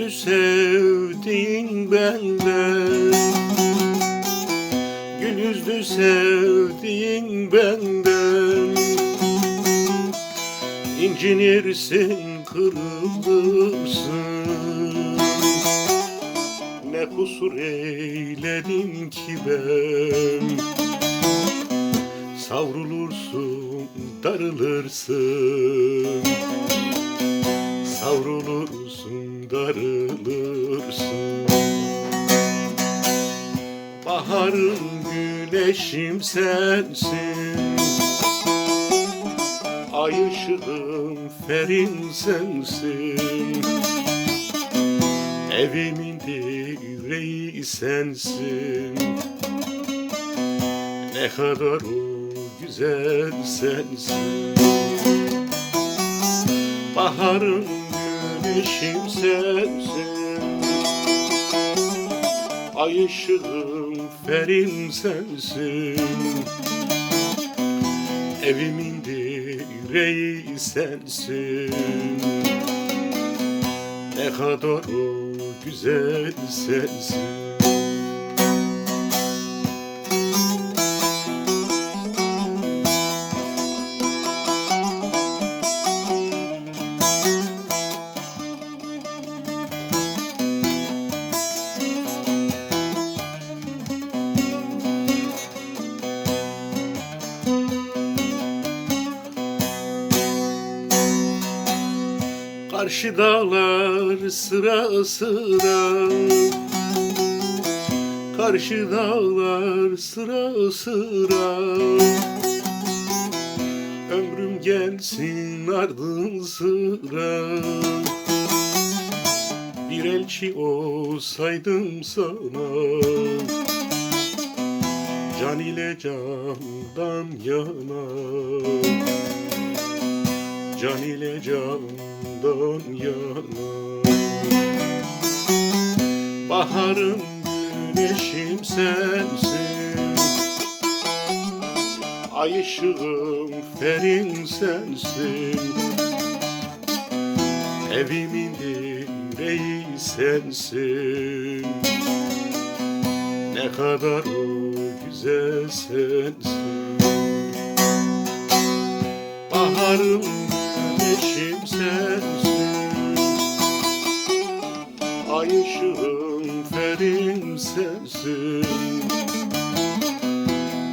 yüzlü sevdiğin benden. Gül yüzlü sevdiğin benden. İncinirsin kırılırsın Ne kusur eyledim ki ben? Savrulursun darılırsın Savrulursun darılırsın. Baharım güneşim sensin. Ay ışığım ferin sensin. Evimin direği sensin. Ne kadar o güzel sensin. Baharım güneşim sensin. Ay ışığım ferim sensin. Evimin direği sensin. Ne kadar o güzel sensin Karşı dağlar sıra sıra. Karşı dağlar sıra sıra. Ömrüm gelsin ardın sıra. Bir elçi olsaydım sana. Can ile candan yana Can ile candan yana. Baharım güneşim sensin. Ay ışığım ferin sensin. Evimin direği sensin. Ne kadar o güzel sensin. Baharım güneşim sensin. Ay ışığım ferim sensin.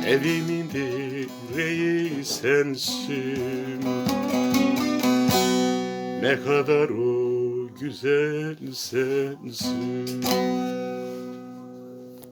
Evimin direği sensin. Ne kadar o güzel sensin